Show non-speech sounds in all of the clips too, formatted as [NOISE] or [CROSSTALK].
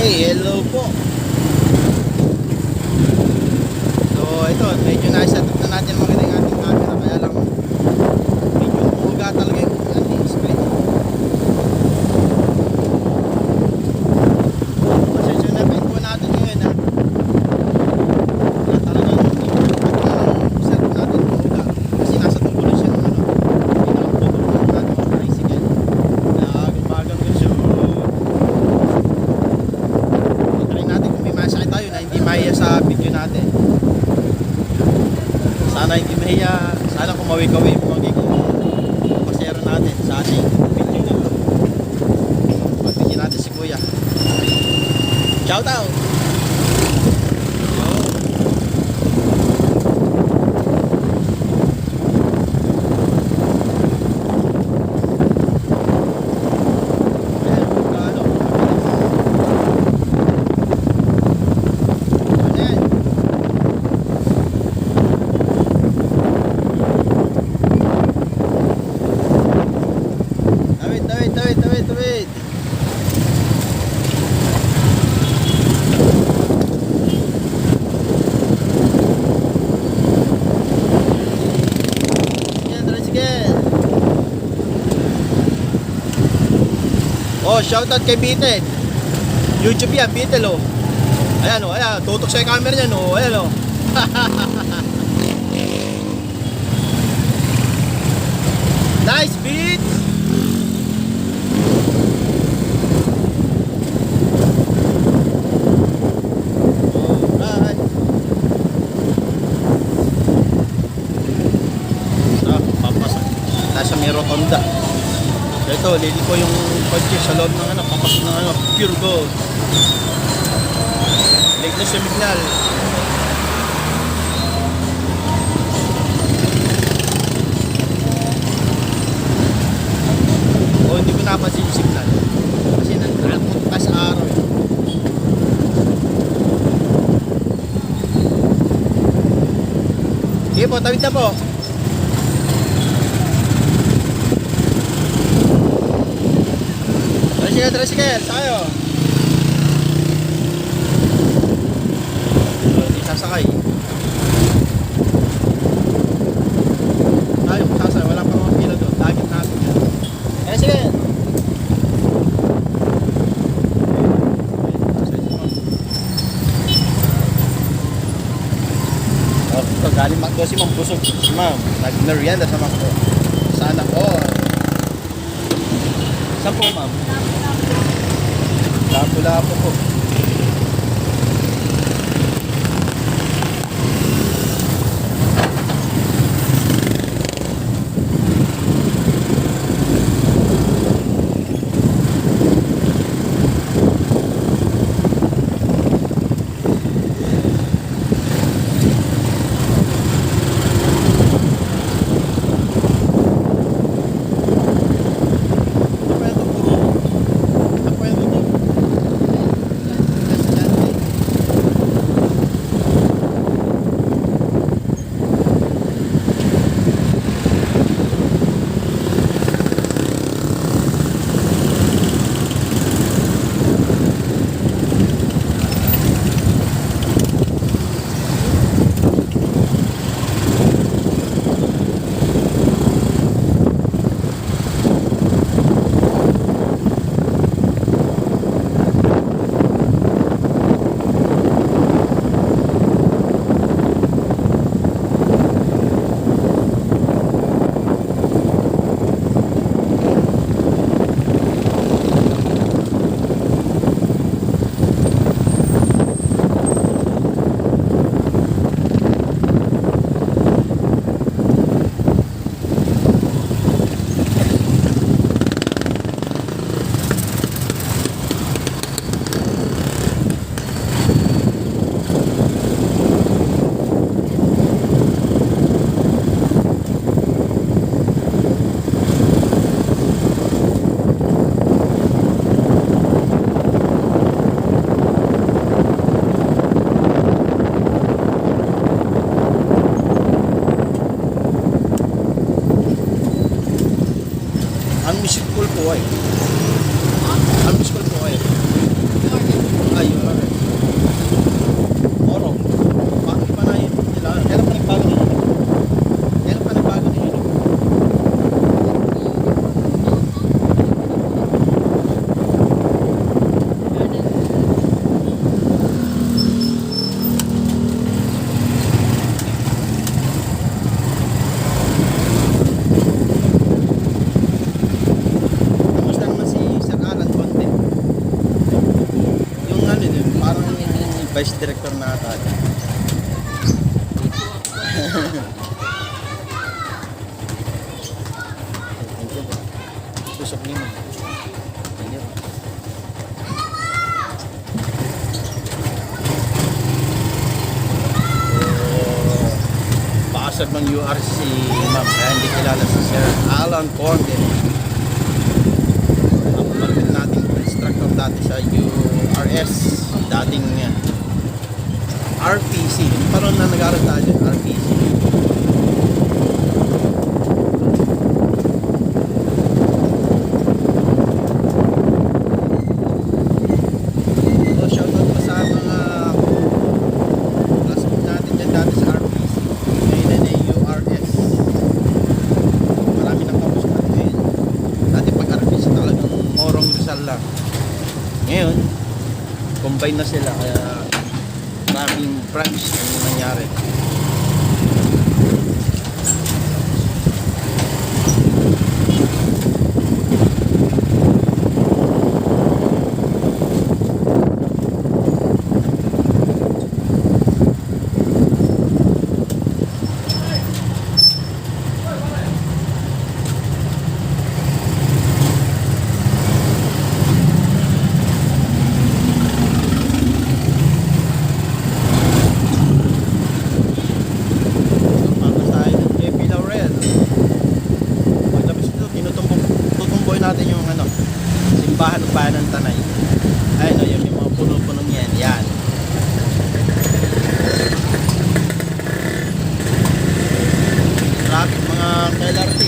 Hey, hello po. So, ito, medyo na-set up na natin maganda yung ating camera. Kaya lang, medyo umuga talaga yung ating screen. Pasensya na po natin ngayon, ha. Wala talagang yung cellphone natin umuga. Kasi nasa tubo na siya ng ano. Pinaka-tubo natin mga tricycle. Nakagumagang yun siya. Try natin kung may masakit tayo na hindi mahiya sa video natin. Sana hindi mahiya, sana kumawi-kawi yung magiging pasero natin sa ating video na. Pagbigyan natin si Kuya. Shout out! Shoutout kay Beated. YouTube yan, Beatle oh. Ayan o, ayan, tutok sa camera niyan o, ayan o. [LAUGHS] nice beat! So ito, lili ko yung kotse sa loob ng ano, papasok ng ano, pure gold. Late na signal. O hindi ko napansin yung signal. Kasi nagkakot pa sa araw. eh. Sige po, tawid na po. Tricycle, tricycle, tayo. Hindi sasakay. Tayo, sasakay. Wala pa mga pila doon. Target natin yan. Eh, sige. Oh, galing Macdo si Ma'am Busog. Si Ma'am, nag-merienda sa Macdo. Sana all. Saan po, Ma'am? Lapu-lapu po. boy. Vice director na ata. Susok niyo. You. Pasag ng URC, ma'am. Kaya hindi kilala si Sir Alan Conde. Ang malapit nating instructor dati sa URS. Dating RPC. Parang na nag-aaral tayo dyan, RPC. Lang. Ngayon, combine na sila kaya branch ang nangyari. Papasahin ng JP Laurel. Paglabas ito, tinutumbong, tutumboy natin yung ano, ng bayan ng Tanay. Ayun o, yung, yung mga puno-punong yan. Yan. Traffic mga KLRT.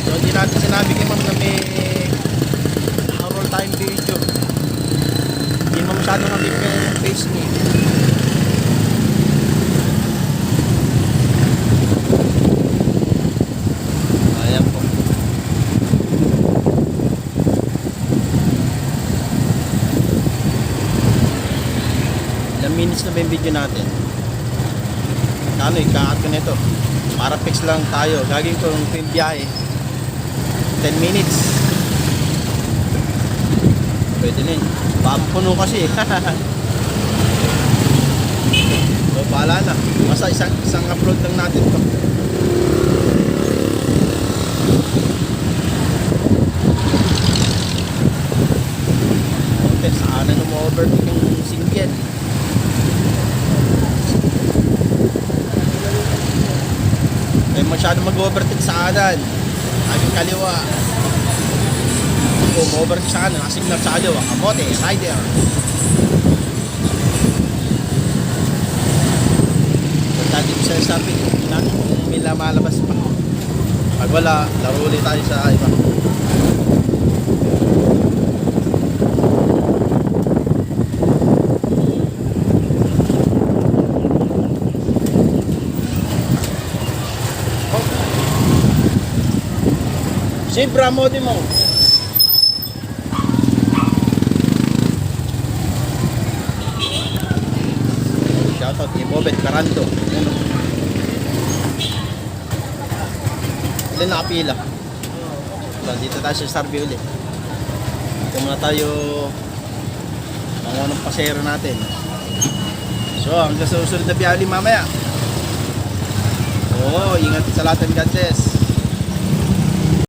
So, hindi natin sinabi kay ma'am na may roll time video. Hindi mo masyadong habib yung face niya. Ayan po. Ilang minutes na ba yung video natin? Ano, ikakat ko nito. Para fix lang tayo. Gagawin ko yung biyahe. 10 minutes. Pwede na yun. Pampuno kasi. [LAUGHS] so, bahala na. Basta isang, isang upload lang natin to. Okay, sana nung overtake yung single. Eh, masyado mag-overtake sa kanan. Aking kaliwa. Kung overtake sa kanan, nasignal sa kaliwa. Kamote, rider. Kung dati ko sa'yo sabi, natin may lumalabas pa. Pag wala, laro ulit tayo sa iba. Siyempre, modi mo. Shoutout kay Bobet Carando. Ano? Ilan nakapila? So, dito tayo sa Sarbi ulit. Dito muna tayo ng pasero natin. So, hanggang sa susunod na biyali mamaya. Oo, ingat sa lahat ng God bless.